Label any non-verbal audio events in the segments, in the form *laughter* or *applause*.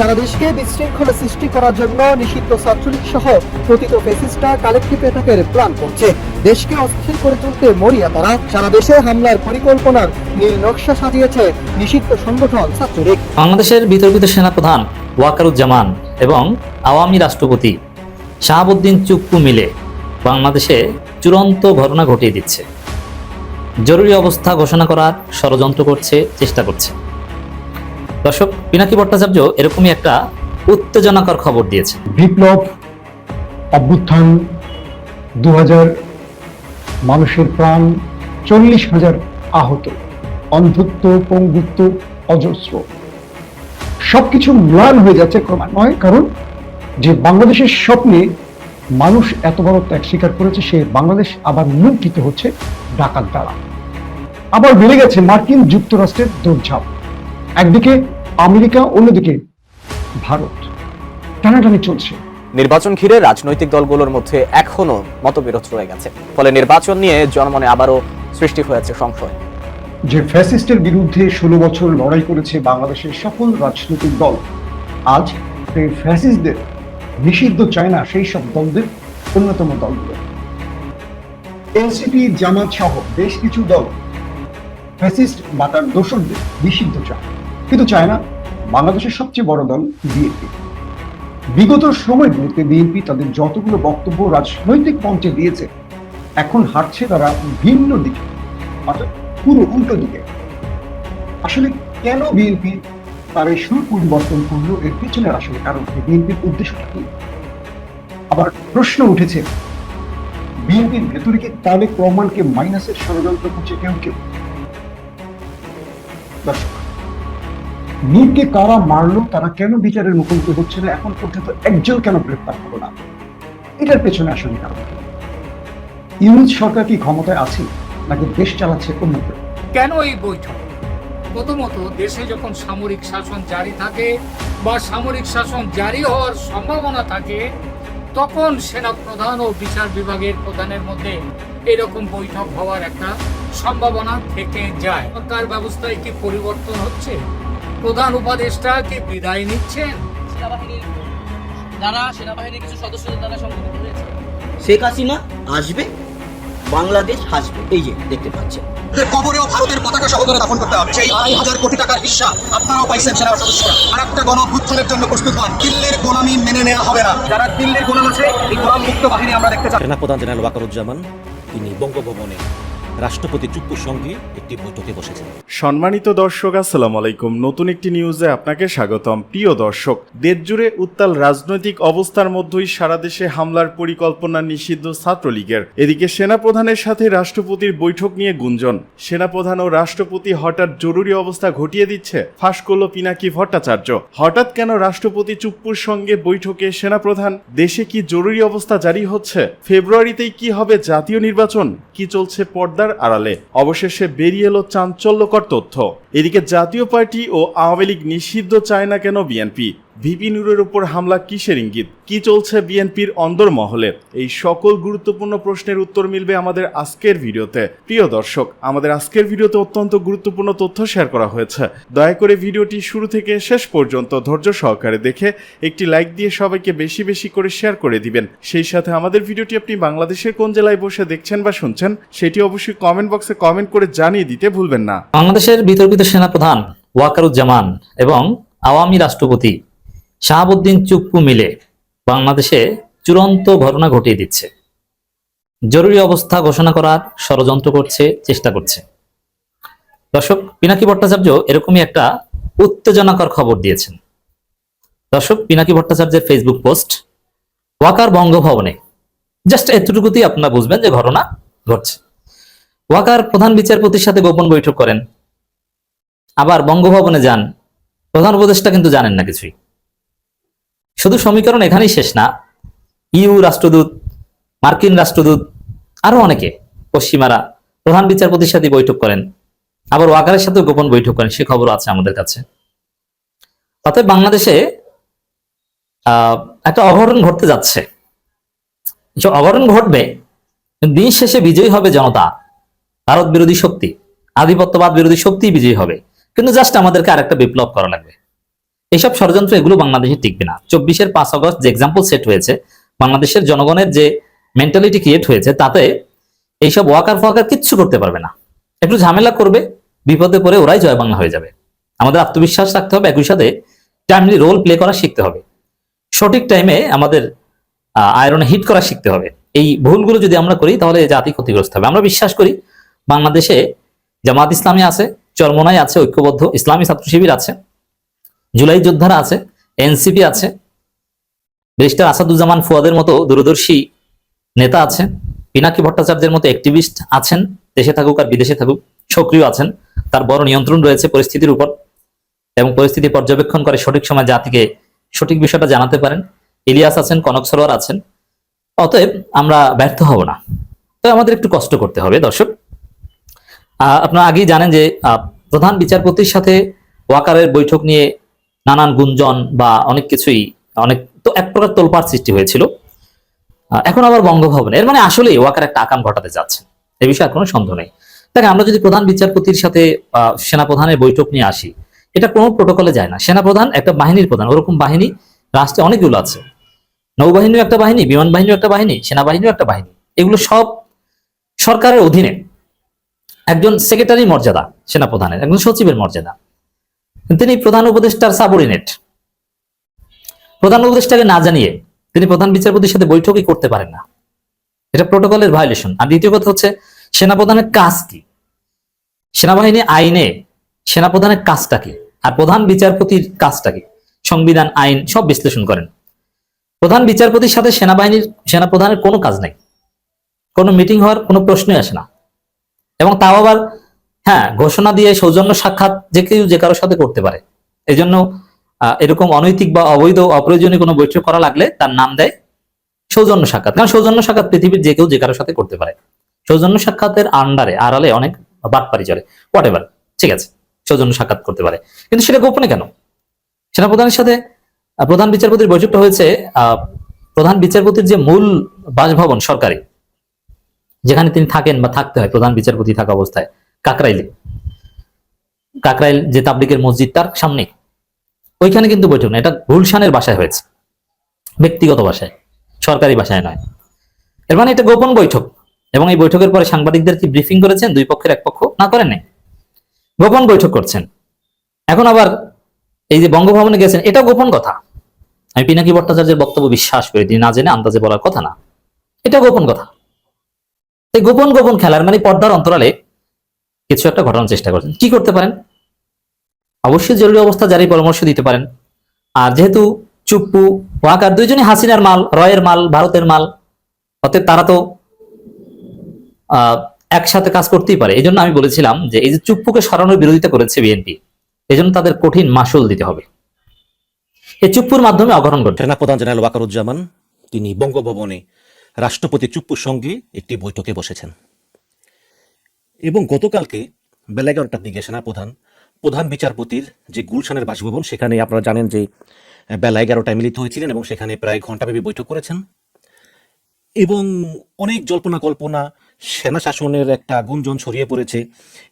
সারা দেশকে বিশৃঙ্খলা সৃষ্টি করার জন্য নিষিদ্ধ ছাত্রলীগ সহ প্রতিত ফেসিস্টরা কালেক্টিভ অ্যাটাকের প্ল্যান করছে। দেশকে অস্থির করে তুলতে মরিয়া তারা। সারা দেশে হামলার পরিকল্পনার নীল নকশা সাজিয়েছে নিষিদ্ধ সংগঠন ছাত্রলীগ। বাংলাদেশের বিতর্কিত সেনাপ্রধান ওয়াকারুজ্জামান এবং আওয়ামী রাষ্ট্রপতি শাহাবুদ্দিন চুপ্পু মিলে বাংলাদেশে চূড়ান্ত ঘটনা ঘটিয়ে দিচ্ছে। জরুরি অবস্থা ঘোষণা করার ষড়যন্ত্র করছে, চেষ্টা করছে। দর্শক, পিনাকি ভট্টাচার্য এরকমই একটা উত্তেজনাকর খবর দিয়েছে বিপ্লব অভ্যুত্থান দু হাজার মানুষের প্রাণ চল্লিশ হাজার আহত, অন্ধত্ব, পঙ্গুত্ব, অজস্র। সবকিছু ম্লান হয়ে যাচ্ছে ক্রমান্বয়ে, কারণ যে বাংলাদেশের স্বপ্নে মানুষ এত বড় ত্যাগ স্বীকার করেছে, সে বাংলাদেশ আবার লুণ্ঠিত হচ্ছে ডাকাত দ্বারা। আবার বেড়ে গেছে মার্কিন যুক্তরাষ্ট্রের দৌড়ঝাঁপ। একদিকে আমেরিকা অন্যদিকে ভারত। টানাটানি চলছে। নির্বাচন ঘিরে রাজনৈতিক দলগুলোর মধ্যে এখনও মতবিরোধ রয়ে গেছে। ফলে নির্বাচন নিয়ে জনমনে আবারও সৃষ্টি হয়েছে সংশয়। যে ফ্যাসিস্টের বিরুদ্ধে ষোলো বছর লড়াই করেছে বাংলাদেশের সকল রাজনৈতিক দল আজ সেই ফ্যাসিস্টদের নিষিদ্ধ চায় না সেই সব দলদের অন্যতম দলগুলো। এনসিপি জামাত সহ বেশ কিছু দল ফ্যাসিস্ট বা তার দোষরদের নিষিদ্ধ চায়। কিন্তু চায় না বাংলাদেশের সবচেয়ে বড় দল বিএনপি। বিগত সময়গুলোতে বিএনপি তাদের যতগুলো বক্তব্য রাজনৈতিক মঞ্চে দিয়েছে, এখন হাঁটছে তারা ভিন্ন দিকে, অর্থাৎ পুরো উল্টো দিকে। আসলে কেন বিএনপি তার এই সুর পরিবর্তন করল এর পিছনের আসলে কারণ বিএনপির উদ্দেশ্যটা কি? আবার প্রশ্ন উঠেছে, বিএনপির ভেতরে কি তারেক রহমানকে মাইনাসের ষড়যন্ত্র করছে কেউ কেউ? দর্শক মীরকে কারা মারলো, তারা কেন বিচারের মুখোমুখি হচ্ছে না, এখন পর্যন্ত একজন কেন গ্রেপ্তার হলো না? এটার পেছনে আসলে কারণ ইউনিট সরকার কি ক্ষমতায় আছে, নাকি দেশ চালাচ্ছে অন্য? কেন এই বৈঠক? প্রথমত, দেশে যখন সামরিক শাসন জারি থাকে বা সামরিক শাসন জারি হওয়ার সম্ভাবনা থাকে, তখন সেনা প্রধান ও বিচার বিভাগের প্রধানের মধ্যে এরকম বৈঠক হওয়ার একটা সম্ভাবনা থেকে যায়। সরকার ব্যবস্থায় কি পরিবর্তন হচ্ছে? প্রধান উপদেষ্টা কি বিদায় নিচ্ছেন? সেনাবাহিনীর দ্বারা সেনাবাহিনীর কিছু সদস্যদের দ্বারা সংগঠিত হয়েছে। শেখ হাসিনা আসবে বাংলাদেশ হাসবে। এই যে দেখতে পাচ্ছেন। কবরেও ভারতের পতাকা সহকারে দাফন করতে হবে। সেই আড়াই হাজার কোটি টাকার হিস্সা আপনারাও পাইছেন সেনা সদস্যরা। আর একটা গণ অভ্যুত্থানের জন্য প্রস্তুত হন। দিল্লির গোলামি মেনে নেওয়া হবে না। যারা দিল্লির গোলাম আছে এই গোলাম মুক্ত বাহিনী আমরা দেখতে চাই। সেনাপ্রধান জেনারেল ওয়াকারুজ্জামান তিনি বঙ্গভবনে রাষ্ট্রপতি চুপ্পুর সঙ্গে একটি বৈঠকে বসেছেন। সম্মানিত দর্শক, আসসালাম আলাইকুম। নতুন একটি নিউজে আপনাকে স্বাগতম। প্রিয় দর্শক, দেশজুড়ে উত্তাল রাজনৈতিক অবস্থার মধ্যেই সারা দেশে হামলার পরিকল্পনা নিষিদ্ধ ছাত্রলীগের। এদিকে সেনাপ্রধানের সাথে রাষ্ট্রপতির বৈঠক নিয়ে গুঞ্জন। সেনাপ্রধান ও রাষ্ট্রপতি হঠাৎ জরুরি অবস্থা ঘটিয়ে দিচ্ছে, ফাঁস করল পিনাকি ভট্টাচার্য। হঠাৎ কেন রাষ্ট্রপতি চুপ্পুর সঙ্গে বৈঠকে সেনাপ্রধান? দেশে কি জরুরি অবস্থা জারি হচ্ছে? ফেব্রুয়ারিতেই কি হবে জাতীয় নির্বাচন? কি চলছে পর্দার আড়ালে অবশেষে বেরিয়ে এলো চাঞ্চল্যকর তথ্য। এদিকে জাতীয় পার্টি ও আওয়ামী লীগ নিষিদ্ধ চায় না কেন বিএনপি। ভিপি নুরের উপর হামলা কিসের ইঙ্গিত? কি চলছে বিএনপির অন্দরমহলে? এই সকল গুরুত্বপূর্ণ প্রশ্নের উত্তর মিলবে আমাদের আজকের ভিডিওতে। প্রিয় দর্শক, আমাদের আজকের ভিডিওতে অত্যন্ত গুরুত্বপূর্ণ তথ্য শেয়ার করা হয়েছে। দয়া করে ভিডিওটি শুরু থেকে শেষ পর্যন্ত ধৈর্য সহকারে দেখে একটি লাইক দিয়ে সবাইকে বেশি বেশি করে শেয়ার করে দিবেন। সেই সাথে আমাদের ভিডিওটি আপনি বাংলাদেশের কোন জেলায় বসে দেখছেন বা শুনছেন, সেটি অবশ্যই কমেন্ট বক্সে কমেন্ট করে জানিয়ে দিতে ভুলবেন না। বাংলাদেশের বিতর্কিত সেনাপ্রধান ওয়াকারুজ্জামান এবং আওয়ামী রাষ্ট্রপতি শাহাবুদ্দিন চুপ্পু মিলে বাংলাদেশে চূড়ান্ত ঘটনা ঘটিয়ে দিচ্ছে। জরুরি অবস্থা ঘোষণা করার ষড়যন্ত্র করছে, চেষ্টা করছে। দর্শক, পিনাকি ভট্টাচার্য এরকমই একটা উত্তেজনাকর খবর দিয়েছেন। দর্শক, পিনাকি ভট্টাচার্যের ফেসবুক পোস্ট ওয়াকার বঙ্গভবনে। জাস্ট এতটুকুতেই আপনারা বুঝবেন যে ঘটনা ঘটছে। ওয়াকার প্রধান বিচারপতির সাথে গোপন বৈঠক করেন। আবার বঙ্গভবনে যান। প্রধান উপদেষ্টা কিন্তু জানেন না কিছুই। শুধু সমীকরণ এখানেই শেষ না, ইউ রাষ্ট্রদূত, মার্কিন রাষ্ট্রদূত, আরও অনেকে, পশ্চিমারা, প্রধান বিচারপতির সাথে বৈঠক করেন, আবার ওয়াকারের সাথে গোপন বৈঠক করেন, সে খবর আছে আমাদের কাছে। তাতে বাংলাদেশে একটা অঘটন ঘটতে যাচ্ছে। যে অঘটন ঘটবে, দিন শেষে বিজয়ী হবে জনতা, ভারত বিরোধী শক্তি, আধিপত্যবাদ বিরোধী শক্তি বিজয়ী হবে। কিন্তু জাস্ট আমাদেরকে আরেকটা বিপ্লব করা লাগবে। এইসব ষড়যন্ত্র এগুলো বাংলাদেশে টিকবে না। চব্বিশের পাঁচ আগস্ট যে এক্সাম্পল সেট হয়েছে, বাংলাদেশের জনগণের যে মেন্টালিটি ক্রিয়েট হয়েছে, তাতে এইসব ওয়াকার ফোয়াকার কিচ্ছু করতে পারবে না। একটু ঝামেলা করবে, বিপদে পড়ে ওরাই জয় বাংলা হয়ে যাবে। আমাদের আত্মবিশ্বাস রাখতে হবে, একই সাথে টাইমলি রোল প্লে করা শিখতে হবে। সঠিক টাইমে আমাদের আয়রনে হিট করা শিখতে হবে। এই ভুলগুলো যদি আমরা করি, তাহলে জাতি ক্ষতিগ্রস্ত হবে। আমরা বিশ্বাস করি, বাংলাদেশে জামাত ইসলামী আছে, চরমনাই আছে, ঐক্যবদ্ধ ইসলামী ছাত্র শিবির আছে। জুলাই যোদ্ধারা আছে, এনসিপি আছে, ব্যারিস্টার আসাদুজ্জামান ফুয়াদের মতো দূরদর্শী নেতা আছেন পিনাকি ভট্টাচার্যের মতো অ্যাক্টিভিস্ট আছেন, দেশে থাকুক আর বিদেশে থাকুক, সক্রিয় আছেন, তার বড় নিয়ন্ত্রণ রয়েছে পরিস্থিতির উপর এবং পরিস্থিতি পর্যবেক্ষণ করে সঠিক সময় জাতিকে সঠিক বিষয়টা জানাতে পারেন। ইলিয়াস আছেন, কনক সরোয়ার আছেন, অতএব আমরা ব্যর্থ হব না। তো আমাদের একটু কষ্ট করতে হবে, দর্শক। আপনারা আগেই জানেন যে প্রধান বিচারপতির সাথে ওয়াকারের বৈঠক নিয়ে নানান গুঞ্জন বা অনেক কিছুই, অনেক তো এক প্রকার তোলপাড় সৃষ্টি হয়েছিল। এখন আবার বঙ্গভবনে, এর মানে আসলে ওয়াকার একটা আকাম ঘটাতে যাচ্ছে। এ বিষয়ে কোনো সন্দেহ নেই। দেখেন আমরা যদি প্রধান বিচারপতির সাথে সেনাপ্রধানের বৈঠক নিয়ে আসি, এটা কোনো প্রোটোকলে যায় না। সেনাপ্রধান একটা বাহিনীর প্রধান, ওরকম বাহিনী রাষ্ট্রে অনেকগুলো আছে। নৌবাহিনীও একটা বাহিনী বিমান বাহিনীর একটা বাহিনী সেনাবাহিনীও একটা বাহিনী। এগুলো সব সরকারের অধীনে। একজন সেক্রেটারি মর্যাদা সেনাপ্রধানের, একজন সচিবের মর্যাদা। তিনি প্রধান উপদেষ্টার সাবঅর্ডিনেট প্রধান উপদেষ্টাকে না জানিয়ে তিনি প্রধান বিচারপতির সাথে বৈঠকই করতে পারেন না। এটা প্রোটোকলের ভায়োলেশন আর দ্বিতীয় কথা হচ্ছে, সেনাপ্রধানের কাজ কি? সেনাবাহিনী আইনে সেনাপ্রধানের কাজটা কি? আর প্রধান বিচারপতির কাজটা কি? সংবিধান, আইন সব বিশ্লেষণ করেন। প্রধান বিচারপতির সাথে সেনাবাহিনীর, সেনাপ্রধানের কোনো কাজ নাই। কোনো মিটিং হওয়ার কোনো প্রশ্নই আসে না। এবং তাও আবার হ্যাঁ ঘোষণা দিয়ে সৌজন্য সাক্ষাৎ যে কেউ যে কারোর সাথে করতে পারে। এই জন্য এরকম অনৈতিক বা অবৈধ, অপ্রয়োজনীয় কোনো বৈঠক করা লাগলে তার নাম দেয় সৌজন্য সাক্ষাৎ। কারণ সৌজন্য সাক্ষাৎ পৃথিবীর যে কেউ যে কারোর সাথে করতে পারে। সৌজন্য সাক্ষাতের আন্ডারে, আড়ালে অনেক বাটপারি চলে। হোয়াট এভার ঠিক আছে, সৌজন্য সাক্ষাৎ করতে পারে। কিন্তু সেটা গোপনে কেন? সেনাপ্রধানের সাথে প্রধান বিচারপতির বৈঠকটা হয়েছে প্রধান বিচারপতির যে মূল বাসভবন সরকারি, যেখানে তিনি থাকেন বা থাকতে হয়, প্রধান বিচারপতি থাকা অবস্থায়। কাকরাইলে। কাকরাইল যে তাবলিকের মসজিদ, তার সামনে। ওইখানে কিন্তু বৈঠক এটা গুলশানের বাসায় হয়েছে। ব্যক্তিগত বাসায়, সরকারি বাসায় নয়। এর মানে এটা গোপন বৈঠক, এবং এই বৈঠকের পরে সাংবাদিকদের কি ব্রিফিং করেছেন, দুই পক্ষের এক পক্ষ? না, করেন গোপন বৈঠক করছেন। এখন আবার এই যে বঙ্গভবনে গেছেন এটা গোপন কথা। আমি পিনাকি ভট্টাচার্যের বক্তব্য বিশ্বাস করি, তিনি না জেনে আন্দাজে বলার কথা না। এটা গোপন কথা। এই গোপন গোপন খেলার মানে পর্দার অন্তরালে কিছু একটা ঘটানোর চেষ্টা করছেন। কি করতে পারেন? অবশ্যই জরুরি অবস্থা জারি পরামর্শ দিতে পারেন। আর যেহেতু চুপ্পু, ওয়াকার দুইজনই হাসিনার মাল, রয়ের মাল, ভারতের মাল, অতএব তারা তো একসাথে কাজ করতেই পারে। এই আমি বলেছিলাম যে এই যে চুপ্পুকে সরানোর বিরোধিতা করেছে বিএনপি এই জন্য তাদের কঠিন মাসুল দিতে হবে। এই চুপ্পুর মাধ্যমে অগ্রহণ করতে সেনাপ্রধান জেনারেল ওয়াকারুজ্জামান, তিনি বঙ্গভবনে রাষ্ট্রপতি চুপ্পুর সঙ্গে একটি বৈঠকে বসেছেন। এবং গতকালকে বেলা এগারোটার দিকে সেনাপ্রধান, প্রধান বিচারপতির যে গুলশানের বাসভবন, সেখানে আপনারা জানেন যে বেলা এগারোটায় মিলিত হয়েছিলেন এবং সেখানে প্রায় ঘন্টাব্যাপী বৈঠক করেছেন। এবং অনেক জল্পনা কল্পনা সেনা শাসনের একটা গুঞ্জন ছড়িয়ে পড়েছে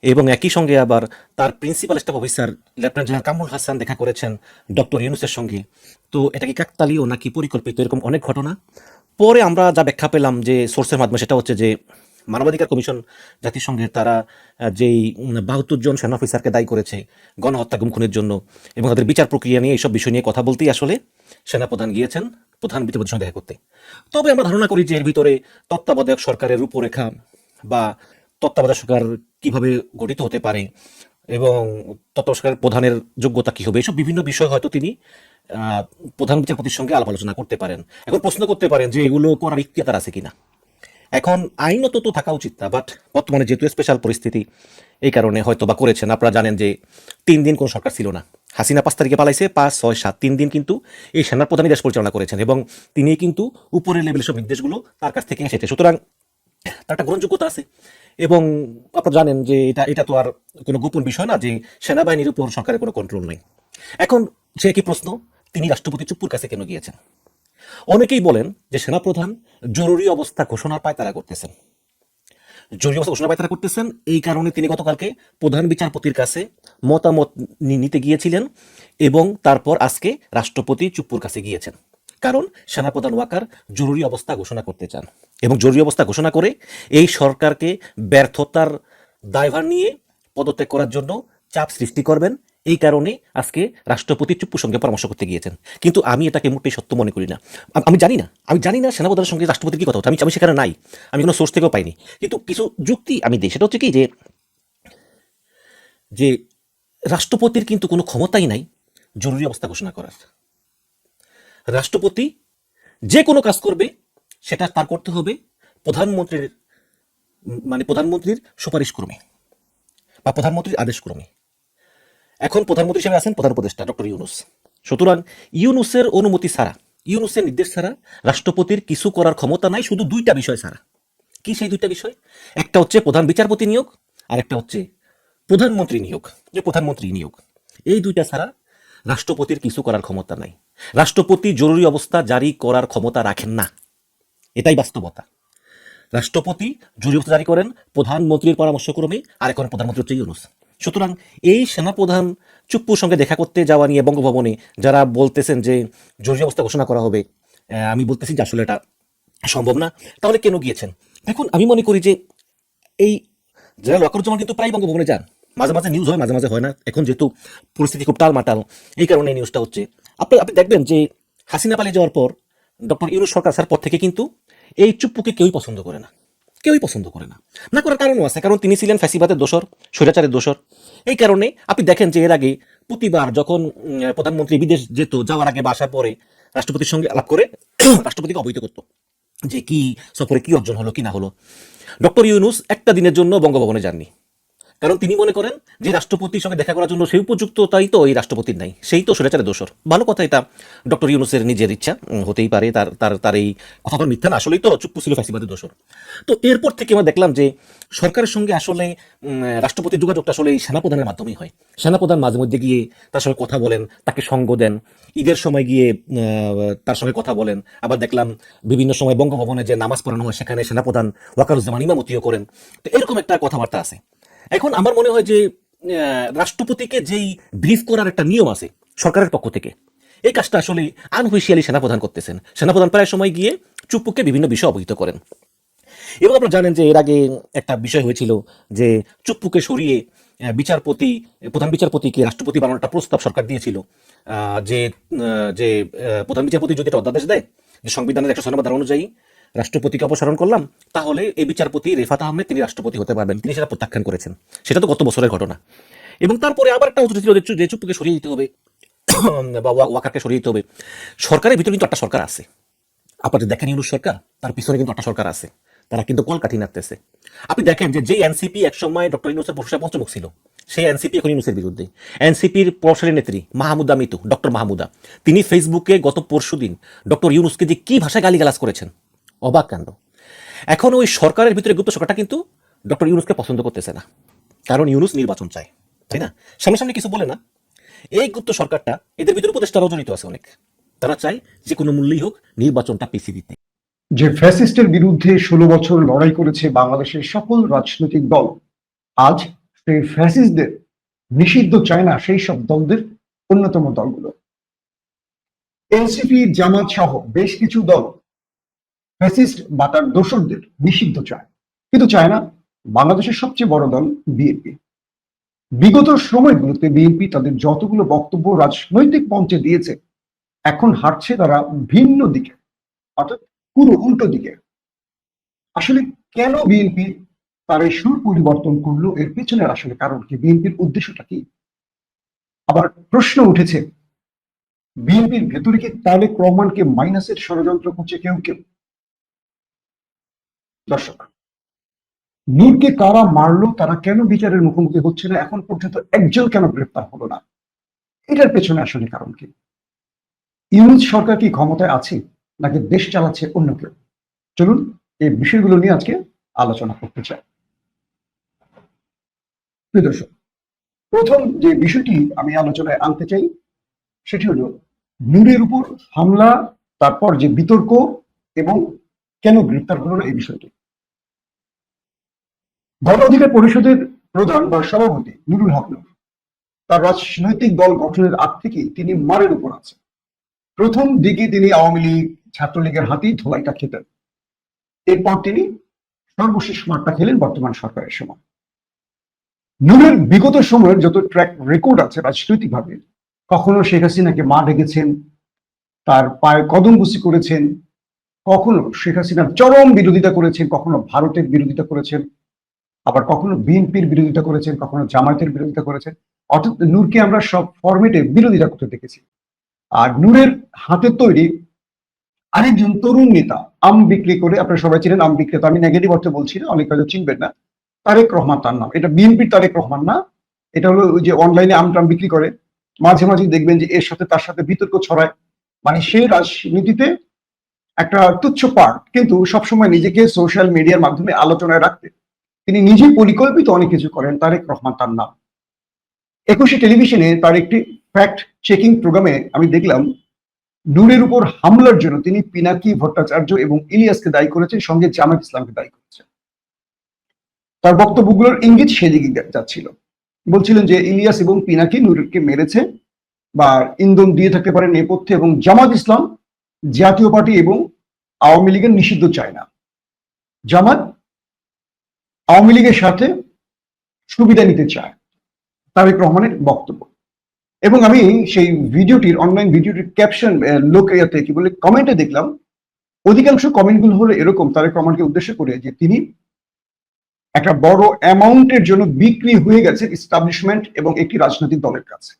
এবং একই সঙ্গে আবার তার principal staff officer, lieutenant general Kamrul Hasan দেখা করেছেন ডক্টর ইউনুসের সঙ্গে। তো এটা কি কাকতালীয় নাকি পরিকল্পিত, এরকম অনেক ঘটনা? পরে আমরা যা ব্যাখ্যা পেলাম যে সোর্সের মাধ্যমে সেটা হচ্ছে যে মানবাধিকার কমিশন জাতিসংঘের তারা যেই বাহাত্তর জন সেনা অফিসারকে দায়ী করেছে গণহত্যা গুম খুনের জন্য এবং তাদের বিচার প্রক্রিয়া নিয়ে এইসব বিষয় নিয়ে কথা বলতেই আসলে সেনাপ্রধান গিয়েছেন প্রধান বিচারপতির সঙ্গে দেখা করতে। তবে আমরা ধারণা করি যে এর ভিতরে তত্ত্বাবধায়ক সরকারের রূপরেখা বা তত্ত্বাবধায়ক সরকার কীভাবে গঠিত হতে পারে এবং তত্ত্বাবধায়ক প্রধানের যোগ্যতা কি হবে, এসব বিভিন্ন বিষয় হয়তো তিনি প্রধান বিচারপতির সঙ্গে আলাপ আলোচনা করতে পারেন। এখন প্রশ্ন করতে পারেন যে এগুলো করার ইখতিয়ার আছে কিনা। এখন আইনত তো থাকা উচিত না বাট বর্তমানে যেহেতু স্পেশাল পরিস্থিতি, এই কারণে হয়তো বা করেছেন। আপনারা জানেন যে তিন দিন কোনো সরকার ছিল না। হাসিনা পাঁচ তারিখে পালাইছে, পাঁচ, ছয়, সাত, তিন দিন কিন্তু এই সেনার প্রধানই দেশ পরিচালনা করেছেন এবং তিনি কিন্তু উপরের লেভেলের সব নির্দেশগুলো তার কাছ থেকে এসেছে। সুতরাং তার একটা গ্রহণযোগ্যতা আছে এবং আপনারা জানেন যে এটা এটা তো আর কোনো গোপন বিষয় না যে সেনাবাহিনীর উপর সরকারের কোনো কন্ট্রোল নেই। এখন সে কি প্রশ্ন? তিনি রাষ্ট্রপতি চুপ্পুর কাছে কেন গিয়েছেন? অনেকেই বলেন যে সেনাপ্রধান জরুরি অবস্থা ঘোষণার পায় তারা করতেছেন। জরুরি অবস্থা ঘোষণা পায় তারা করতেছেন, এই কারণে তিনি গতকালকে প্রধান বিচারপতির কাছে মতামত নিতে গিয়েছিলেন এবং তারপর আজকে রাষ্ট্রপতি চুপ্পুর কাছে গিয়েছেন। কারণ সেনাপ্রধান ওয়াকার জরুরি অবস্থা ঘোষণা করতে চান এবং জরুরি অবস্থা ঘোষণা করে এই সরকারকে ব্যর্থতার দায়ভার নিয়ে পদত্যাগ করার জন্য চাপ সৃষ্টি করবেন এই কারণে আজকে রাষ্ট্রপতি চুপ্পুর সঙ্গে পরামর্শ করতে গিয়েছেন। কিন্তু আমি এটাকে মোটেই সত্য মনে করি না। আমি জানি না। আমি জানি না সেনাপ্রধানের সঙ্গে রাষ্ট্রপতির কি কথা হচ্ছে। আমি আমি সেখানে নাই। আমি কোনো সোর্স থেকেও পাইনি। কিন্তু কিছু যুক্তি আমি দিই। সেটা হচ্ছে কি যে যে রাষ্ট্রপতির কিন্তু কোনো ক্ষমতাই নাই জরুরি অবস্থা ঘোষণা করার। রাষ্ট্রপতি যে কোনো কাজ করবে, সেটা তার করতে হবে প্রধানমন্ত্রীর মানে প্রধানমন্ত্রীর সুপারিশ ক্রমে বা প্রধানমন্ত্রীর আদেশ ক্রমে এখন প্রধানমন্ত্রী হিসেবে আছেন প্রধান উপদেষ্টা ডক্টর ইউনুস। সুতরাং ইউনুসের অনুমতি ছাড়া, ইউনুসের নির্দেশ ছাড়া রাষ্ট্রপতির কিছু করার ক্ষমতা নাই, শুধু দুইটা বিষয় ছাড়া। কি সেই দুইটা বিষয়? একটা হচ্ছে প্রধান বিচারপতি নিয়োগ আর একটা হচ্ছে প্রধানমন্ত্রী নিয়োগ, যে প্রধানমন্ত্রী নিয়োগ। এই দুইটা ছাড়া রাষ্ট্রপতির কিছু করার ক্ষমতা নাই। রাষ্ট্রপতি জরুরি অবস্থা জারি করার ক্ষমতা রাখেন না। এটাই বাস্তবতা। রাষ্ট্রপতি জরুরি অবস্থা জারি করেন প্রধানমন্ত্রীর পরামর্শক্রমে আর এখন প্রধানমন্ত্রী হচ্ছে ইউনুস। সুতরাং এই সেনাপ্রধান চুপ্পুর সঙ্গে দেখা করতে যাওয়া নিয়ে বঙ্গভবনে যারা বলতেছেন যে জরুরি অবস্থা ঘোষণা করা হবে আমি বলতেছি যে আসলে এটা সম্ভব না। তাহলে কেন গিয়েছেন? দেখুন, আমি মনে করি যে এই জেনারেল ওয়াকারুজ্জামান কিন্তু প্রায় বঙ্গভবনে যান। মাঝে মাঝে নিউজ হয়, মাঝে মাঝে হয় না। এখন যেহেতু পরিস্থিতি খুব টালমাটাল, এই কারণে নিউজটা হচ্ছে। আপনি আপনি দেখবেন যে হাসিনা পালিয়ে যাওয়ার পর, ডক্টর ইউনুস সরকার আসার পর থেকে কিন্তু এই চুপ্পুকে কেউই পছন্দ করে না। কেউই পছন্দ করে না। না করার কারণও আছে, কারণ তিনি ছিলেন ফ্যাসিবাদের দোষর, স্বৈরাচারের দোষর। এই কারণে আপনি দেখেন যে এর আগে প্রতিবার যখন প্রধানমন্ত্রী বিদেশ যেত, যাওয়ার আগে বা আসার পরে রাষ্ট্রপতির সঙ্গে আলাপ করে *clears throat* রাষ্ট্রপতিকে অবহিত করতো, যে কি সফরে কি অর্জন হলো, কি না হলো। ডক্টর ইউনুস একটা দিনের জন্য বঙ্গভবনে যাননি। কারণ তিনি মনে করেন যে রাষ্ট্রপতির সঙ্গে দেখা করার জন্য সেই উপযুক্ততাই তো এই রাষ্ট্রপতির নাই, সেই তো স্বৈরাচারের দোষর। ভালো কথা এটা, ডক্টর ইউনুসের নিজের ইচ্ছা হতেই পারে, তার তার তার এই কথা তো মিথ্যা না, আসলেই তো চুপ্পু ছিল ফ্যাসিবাদের দোষর। তো এরপর থেকে আমরা দেখলাম যে সরকারের সঙ্গে আসলে রাষ্ট্রপতির যোগাযোগটা আসলে এই সেনাপ্রধানের মাধ্যমেই হয়। সেনাপ্রধান মাঝে মধ্যে গিয়ে তার সঙ্গে কথা বলেন, তাকে সঙ্গ দেন, ঈদের সময় গিয়ে তার সঙ্গে কথা বলেন। আবার দেখলাম বিভিন্ন সময় বঙ্গভবনে যে নামাজ পড়ানো হয়, সেখানে সেনাপ্রধান ওয়াকারুজ্জামান ইমামতিও করেন। তো এরকম একটা কথাবার্তা আছে। এখন আমার মনে হয় যে রাষ্ট্রপতিকে যেই ব্রিফ করার একটা নিয়ম আছে সরকারের পক্ষ থেকে, এই কাজটা আসলে আনহুইশিয়ালি সেনাপ্রধান করতেছেন। সেনাপ্রধান প্রায় সময় গিয়ে চুপ্পুকে বিভিন্ন বিষয় অবহিত করেন। এবং আপনারা জানেন যে এর আগে একটা বিষয় হয়েছিল যে চুপ্পুকে সরিয়ে বিচারপতি, প্রধান বিচারপতিকে রাষ্ট্রপতি বানানোর একটা প্রস্তাব সরকার দিয়েছিল যে যে প্রধান বিচারপতি যদি একটা অধ্যাদেশ দেয়, যে সংবিধানের একশো ছয় ধারা অনুযায়ী রাষ্ট্রপতিকে অপসারণ করলাম, তাহলে এই বিচারপতি রেফাত আহমেদ তিনি রাষ্ট্রপতি হতে পারবেন। তিনি সেটা প্রত্যাখ্যান করেছেন। সেটা তো গত বছরের ঘটনা। এবং তারপরে আবার একটা উচিত ছিল যে চুপ্পুকে সরিয়ে দিতে হবে, *clears throat* বা ওয়াকারকে সরিয়ে দিতে হবে। সরকারের ভিতরে কিন্তু একটা সরকার আছে। আপনারা যে দেখেন ইউনুস সরকার, তার পিছনে কিন্তু একটা সরকার আছে। তারা কিন্তু কল কলকাঠি নাড়তেছে। আপনি দেখেন যে যে এনসিপি একসময় ডক্টর ইউনুসের প্রশংসা পঞ্চমুখ ছিল, সেই এনসিপি এখন ইউনুসের বিরুদ্ধে। এনসিপির প্রসারী নেত্রী মাহমুদা মিতু, ডক্টর মাহমুদা, তিনি ফেসবুকে গত পরশুদিন ডক্টর ইউনুসকে যে কি ভাষায় গালিগালাজ করেছেন অবাক কাণ্ড। এখন ওই সরকারের ভিতরে গুপ্ত সরকারটা কিন্তু ডক্টর ইউনুসকে পছন্দ করতেছে না। কারণ ইউনুস নির্বাচন চায়, তাই না? সামনে সামনে কিছু বলে না। এই গুপ্ত সরকারটা এদের ভিতরে উপদেষ্টারাও জড়িত আছে অনেক। তারা চায় যে কোনো মূল্যেই হোক নির্বাচনটা পিছিয়ে দিতে যে ফ্যাসিস্টের বিরুদ্ধে ষোলো বছর লড়াই করেছে বাংলাদেশের সকল রাজনৈতিক দল, আজ সেই ফ্যাসিস্টদের নিষিদ্ধ চায় না সেই সব দলদের অন্যতম দলগুলো। এনসিপি, জামাত সহ বেশ কিছু দল ফ্যাসিস্ট বা তার দোসরদের নিষিদ্ধ চায়। কিন্তু চায় না বাংলাদেশের সবচেয়ে বড় দল বিএনপি। বিগত সময়গুলোতে বিএনপি তাদের যতগুলো বক্তব্য রাজনৈতিক মঞ্চে দিয়েছে, এখন হাঁটছে তারা ভিন্ন দিকে, অর্থাৎ পুরো উল্টো দিকে। আসলে কেন বিএনপি তার এই সুর পরিবর্তন করল? এর পেছনের আসলে কারণ কি? বিএনপির উদ্দেশ্যটা কি? আবার প্রশ্ন উঠেছে, বিএনপির ভেতরে কি তারেক রহমানকে মাইনাসের ষড়যন্ত্র করছে কেউ কেউ? দর্শক নূরকে কারা মারলো, তারা কেন বিচারের মুখোমুখি হচ্ছে না, এখন পর্যন্ত একজন কেন গ্রেপ্তার হলো না? এটার পেছনে আসলে কারণ কি? ইউনুস সরকার কি ক্ষমতায় আছে, নাকি দেশ চালাচ্ছে অন্য কেউ? চলুন এই বিষয়গুলো নিয়ে আজকে আলোচনা করতে চাই। দর্শক, প্রথম যে বিষয়টি আমি আলোচনায় আনতে চাই, সেটি হলো নূরের উপর হামলা, তারপর যে বিতর্ক এবং কেন গ্রেপ্তার হলো না এই বিষয়টি। গণ অধিকার পরিষদের প্রধান বা সভাপতি নুরুল হক তার রাজনৈতিক দল গঠনের আগ থেকেই তিনি মারের উপর আছেন। প্রথম দিকে তিনি আওয়ামী লীগ, ছাত্রলীগের হাতেই ধোলাইটা খেতেন। এরপর তিনি সর্বশেষ মাঠটা খেলেন বর্তমান সরকারের সময়। নুরের বিগত সময়ের যত ট্র্যাক রেকর্ড আছে রাজনৈতিকভাবে, কখনো শেখ হাসিনাকে মা ডেকেছেন, তার পায়ে কদম বুসি করেছেন, কখনো শেখ হাসিনার চরম বিরোধিতা করেছেন, কখনো ভারতের বিরোধিতা করেছেন। আবার কখনো বিএনপির বিরোধিতা করেছেন, কখনো জামায়াতের বিরোধিতা করেছেন। অর্থাৎ নূরকে আমরা সব ফরম্যাটে বিরোধিতা করতে দেখেছি। আর নূরের হাতে তৈরি আরেকজন তরুণ নেতা, আম বিক্রি করে, আপনারা সবাই চিনেন আম বিক্রেতা। আমি নেগেটিভ অর্থে বলছি না, অনেক হয়তো চিনবেন না। তারেক রহমান তার নাম। এটা বিএনপির তারেক রহমান না। এটা হলো ওই যে অনলাইনে আম টাম বিক্রি করে। মাঝে মাঝে দেখবেন যে এর সাথে তার সাথে বিতর্ক ছড়ায়। মানে সে রাজনীতিতে একটা তুচ্ছ পার্ট কিন্তু সবসময় নিজেকে সোশ্যাল মিডিয়ার মাধ্যমে আলোচনায় রাখতে। তিনি নিজে পরিকল্পিত অনেক কিছু করেন, তারেক রহমান তার নাম। একুশে টেলিভিশনে তার একটি ফ্যাক্ট চেকিং প্রোগ্রামে আমি দেখলাম, নূরের উপর হামলার জন্য তিনি পিনাকি ভট্টাচার্য এবং ইলিয়াসকে দায়ী করেছেন, সঙ্গে জামাত ইসলামকে দায়ী করেছেন। তার বক্তব্যগুলোর ইঙ্গিত সেদিকে যাচ্ছিল। বলছিলেন যে ইলিয়াস এবং পিনাকি নূরকে মেরেছে বা ইন্ধন দিয়ে থাকতে পারে নেপথ্যে এবং জামাত ইসলাম জাতীয় পার্টি এবং আওয়ামী লীগের নিষিদ্ধ চায় না। জামাত আওয়ামী লীগের সাথে সুবিধা নিতে চায় তারেক রহমানের বক্তব্য। এবং আমি সেই ভিডিওটির অনলাইন ভিডিওটির ক্যাপশন লোক ইয়াতে কি বলে কমেন্টে দেখলাম, অধিকাংশ কমেন্টগুলো হলো এরকম তারেক রহমানকে উদ্দেশ্য করে যে তিনি একটা বড় অ্যামাউন্টের জন্য বিক্রি হয়ে গেছে ইস্টাবলিশমেন্ট এবং একটি রাজনৈতিক দলের কাছে।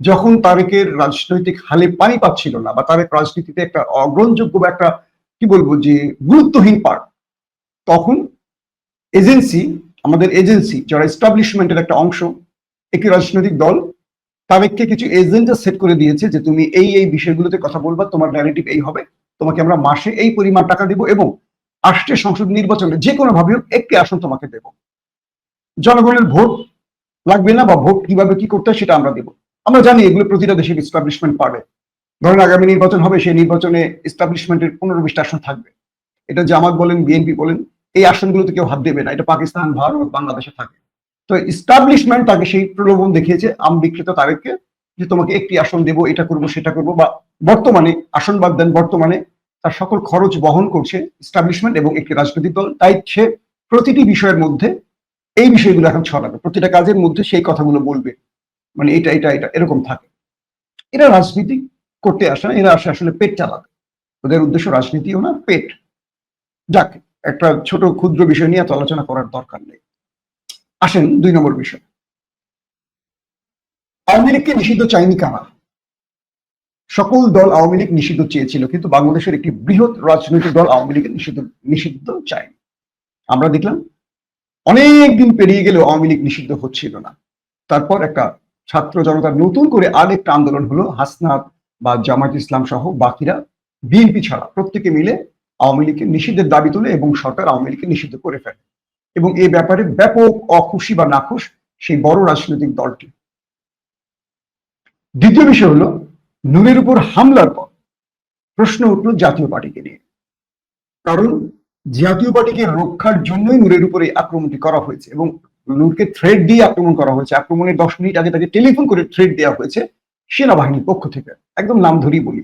যখন তারেকের রাজনৈতিক হালে পানি পাচ্ছিল না বা তারেক রাজনীতিতে একটা অগ্রহণযোগ্য বা একটা, কি বলব, যে গুরুত্বহীন পার্ট তখন এজেন্সি, আমাদের এজেন্সি যারা এস্টাবলিশমেন্টের একটা অংশ, একটি রাজনৈতিক দল তারেককে কিছু এজেন্ডা সেট করে দিয়েছে যে তুমি এই এই বিষয়গুলোতে কথা বলবা, তোমার ন্যারেটিভ এই হবে, তোমাকে আমরা মাসে এই পরিমাণ টাকা দিব এবং আসছে সংসদ নির্বাচনে যে কোনো ভাবে একটি আসন তোমাকে দেব। জনগণের ভোট লাগবে না বা ভোট কীভাবে কি করতে হয় সেটা আমরা দেব। আমরা জানি এগুলো প্রতিটা দেশের এস্টাবলিশমেন্ট পাবে। ধরেন আগামী নির্বাচন হবে, সেই নির্বাচনে এস্টাবলিশমেন্টের পনেরো বিশটা আসন থাকবে। এটা জামাত বলেন, বিএনপি বলেন এই আসনগুলোতে কেউ হাত দেবে না। এটা পাকিস্তান, ভারত, বাংলাদেশে থাকে। তো এস্টাবলিশমেন্ট তাকে সেই প্রলোভন দেখিয়েছে, আম বিক্রেতা তারেককে, যে তোমাকে একটি আসন দেবো, এটা করব, সেটা করব, বা বর্তমানে, আসন বাদ দেন বর্তমানে, তার সকল খরচ বহন করছে এস্টাবলিশমেন্ট এবং একটি রাজনৈতিক দল। তাই সে প্রতিটি বিষয়ের মধ্যে এই বিষয়গুলো এখন ছড়াবে। প্রতিটা কাজের মধ্যে সেই কথাগুলো বলবে। মানে এটা এটা এটা, এরকম থাকে। এরা রাজনীতি করতে আসে না, এরা আসে আসলে পেট চালাতে। ওদের উদ্দেশ্য রাজনীতিও না, পেট। যাক একটা ছোট ক্ষুদ্র বিষয় নিয়ে এত আলোচনা করার দরকার নেই। আসেন দুই নম্বর বিষয়। আওয়ামী লীগকে নিষিদ্ধ চায়নি কারা? সকল দল আওয়ামী লীগ নিষিদ্ধ চেয়েছিল, কিন্তু বাংলাদেশের একটি বৃহৎ রাজনৈতিক দল আওয়ামী লীগের নিষিদ্ধ নিষিদ্ধ চায়নি। আমরা দেখলাম, অনেক দিন পেরিয়ে গেলেও আওয়ামী লীগ নিষিদ্ধ হচ্ছিল না। তারপর একটা ছাত্র জনতার নতুন করে আরেকটা আন্দোলন হলো, হাসনাত বা জামাত ইসলাম সহ বাকিরা, বিএনপি ছাড়া প্রত্যেকে মিলে আওয়ামী লীগকে নিষিদ্ধের দাবি তোলে এবং সরকার আওয়ামী লীগকে নিষিদ্ধ করে ফেলে। এবং এই ব্যাপারে ব্যাপক অখুশি বা নাখুশ সেই বড় রাজনৈতিক দলটি। দ্বিতীয় বিষয় হলো নূরের উপর হামলার পর প্রশ্ন উঠল জাতীয় পার্টিকে নিয়ে। কারণ জাতীয় পার্টিকে রক্ষার জন্যই নূরের উপরে আক্রমণটি করা হয়েছে এবং নূরকে থ্রেড দিয়ে আক্রমণ করা হয়েছে। আক্রমণের দশ মিনিট আগে তাকে টেলিফোন করে থ্রেড দেওয়া হয়েছে সেনাবাহিনীর পক্ষ থেকে। একদম নাম ধরেই বলি।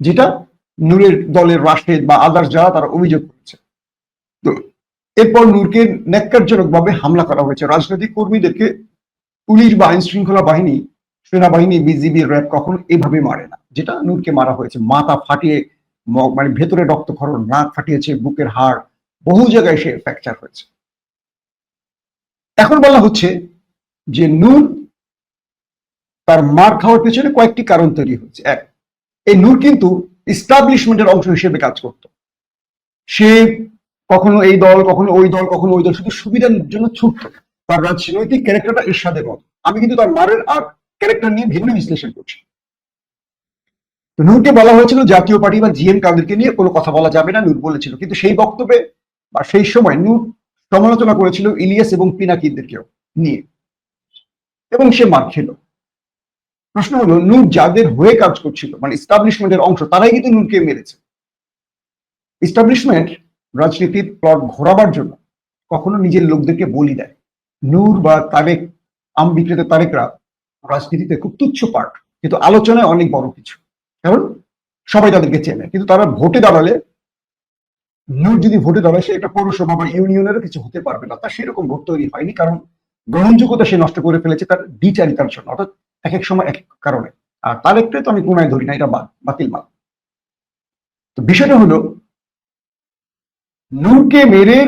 যেটা নূরের দলের রাশেদ বা আদার্স যারা, তারা অভিযোগ করেছে। তো এরপর নূরকে ন্যাক্কারজনকভাবে হামলা করা হয়েছে। রাজনৈতিক কর্মীদেরকে পুলিশ বা আইন শৃঙ্খলা বাহিনী, সেনাবাহিনী, বিজিবি, র্যাব কখনো এভাবে মারে না, যেটা নূরকে মারা হয়েছে। মাথা ফাটিয়ে মানে ভেতরে রক্তক্ষরণ, নাক ফাটিয়েছে, বুকের হাড়, বহু জায়গায় সে ফ্র্যাকচার হয়েছে। এখন বলা হচ্ছে যে নূর তার মার খাওয়ার পেছনে কয়েকটি কারণ তৈরি হচ্ছে এক, এই নূর কিন্তু ইস্টাবলিশমেন্টের অংশ হিসেবে কাজ করত। সে কখনো এই দল, কখনো ওই দল, কখনো ওই দল, শুধু সুবিধার জন্য ছুটত। তার রাজনৈতিক ক্যারেক্টারটা এরশাদের মতো। আমি কিন্তু তার মারের আর ক্যারেক্টার নিয়ে ভিন্ন বিশ্লেষণ করছি। তো নূরকে বলা হয়েছিল, জাতীয় পার্টি বা জিএম কাদেরকে নিয়ে কোনো কথা বলা যাবে না, নূর বলেছিল। কিন্তু সেই বক্তব্যে বা সেই সময় নূর সমালোচনা করেছিল ইলিয়াস এবং পিনাকিদেরকেও নিয়ে। এবং সে মার খেল। প্রশ্ন হলো, নূর যাদের হয়ে কাজ করছিল মানে ইস্টাবলিশমেন্টের অংশ, তারাই কিন্তু নূরকে মেরেছে। ইস্টাবলিশমেন্ট রাজনীতির প্লট ঘোরাবার জন্য কখনো নিজের লোকদেরকে বলি দেয়। নূর বা তারেক, আম বিক্রেতা তারেকরা রাজনীতিতে খুব তুচ্ছ পার্ট কিন্তু আলোচনায় অনেক বড় কিছু। কারণ সবাই তাদেরকে চেনে, কিন্তু তারা ভোটে দাঁড়ালে, নূর যদি ভোটে দাঁড়ায়, সে একটা পৌরসভা বা ইউনিয়নেরও কিছু হতে পারবে না। তার সেরকম ভোট তৈরি হয়নি, কারণ গ্রহণযোগ্যতা সে নষ্ট করে ফেলেছে তার বিচারিতার জন্য। অর্থাৎ এক এক সময় এক এক কারণে। আর তারেককে তো আমি কোনায় ধরি না, এটা বাদ, বাতিল মাল তো বিষয়টা হলো, নূরকে মেরে,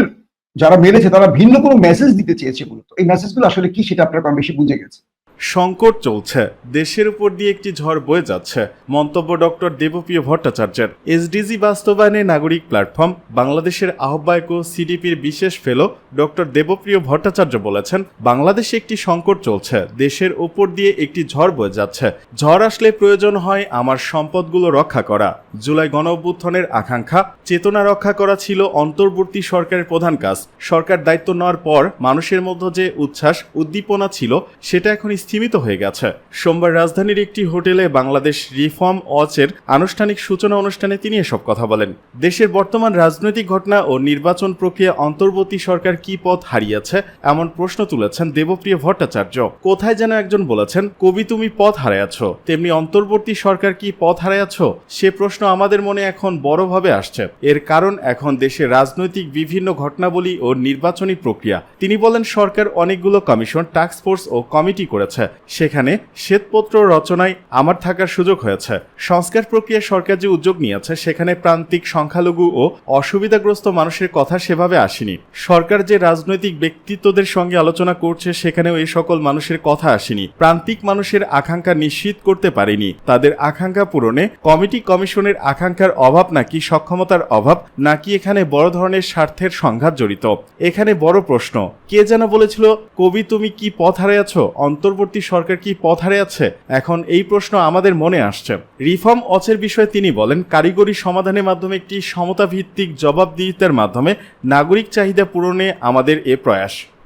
যারা মেরেছে, তারা ভিন্ন কোনো মেসেজ দিতে চেয়েছে মূলত। এই মেসেজগুলো আসলে কি সেটা আপনার কম বেশি বুঝে গেছে। সংকট চলছে। দেশের উপর দিয়ে একটি ঝড় বয়ে যাচ্ছে। মন্তব্য ডক্টর দেবপ্রিয় ভট্টাচার্যের। এসডিজি বাস্তবায়নে নাগরিক প্ল্যাটফর্ম। বাংলাদেশের আহ্বায়ক ও সিডিপির বিশেষ ফেলো ডক্টর দেবপ্রিয় ভট্টাচার্য বলেছেন, বাংলাদেশে একটি সংকট চলছে। দেশের উপর দিয়ে একটি ঝড় বয়ে যাচ্ছে। ঝড় আসলে প্রয়োজন হয় আমার সম্পদগুলো রক্ষা করা। জুলাই গণ অভ্যুত্থানের আকাঙ্ক্ষা। চেতনা রক্ষা করা ছিল অন্তর্বর্তী সরকারের প্রধান কাজ। সরকার দায়িত্ব নেওয়ার পর মানুষের মধ্যে যে উচ্ছ্বাস, উদ্দীপনা ছিল, সেটা এখন স্থিমিত হয়ে গেছে। সোমবার রাজধানীর একটি হোটেলে বাংলাদেশ রিফর্ম ওয়াচের আনুষ্ঠানিক সূচনা অনুষ্ঠানে তিনি এসব কথা বলেন। দেশের বর্তমান রাজনৈতিক ঘটনা ও নির্বাচন প্রক্রিয়া অন্তর্বর্তী সরকার কি পথ হারিয়েছে, এমন প্রশ্ন তুলেছেন দেবপ্রিয় ভট্টাচার্য। কোথায় যেন একজন বলেছেন, কবি তুমি পথ হারাইয়াছ তেমনি অন্তর্বর্তী সরকার কি পথ হারাইয়াছ সে প্রশ্ন আমাদের মনে এখন বড়ভাবে আসছে। এর কারণ এখন দেশের রাজনৈতিক বিভিন্ন ঘটনাবলী ও নির্বাচনী প্রক্রিয়া। তিনি বলেন, সরকার অনেকগুলো কমিশন, টাস্ক ফোর্স ও কমিটি করেছে। সেখানে শ্বেতপত্র রচনায় আমার থাকার সুযোগ হয়েছে। সংস্কার প্রক্রিয়া সরকার যে উদ্যোগ নিয়েছে, সেখানে প্রান্তিক সংখ্যালঘু ও অসুবিধাগ্রস্ত মানুষের কথা সেভাবে আসেনি। সরকার যে রাজনৈতিক ব্যক্তিত্বদের সঙ্গে আলোচনা করছে, সেখানেও এই সকল মানুষের কথা আসেনি। প্রান্তিক মানুষের আকাঙ্ক্ষা নিশ্চিত করতে পারেনি। তাদের আকাঙ্ক্ষা পূরণে কমিটি কমিশনের আকাঙ্ক্ষার অভাব নাকি সক্ষমতার অভাব, নাকি এখানে বড় ধরনের স্বার্থের সংঘাত জড়িত? এখানে বড় প্রশ্ন। কে যেন বলেছিল, কবি, তুমি কি পথ হারিয়েছ অন্তর্বর্তী সরকার কি পথ আছে এখন এই প্রশ্ন আমাদের মনে আসছে। রিফর্ম অচের বিষয়ে তিনি বলেন, কারিগরি সমাধানের মাধ্যমে একটি সমতা ভিত্তিক জবাবদিহিতার মাধ্যমে নাগরিক চাহিদা পূরণে আমাদের এ প্রয়াস।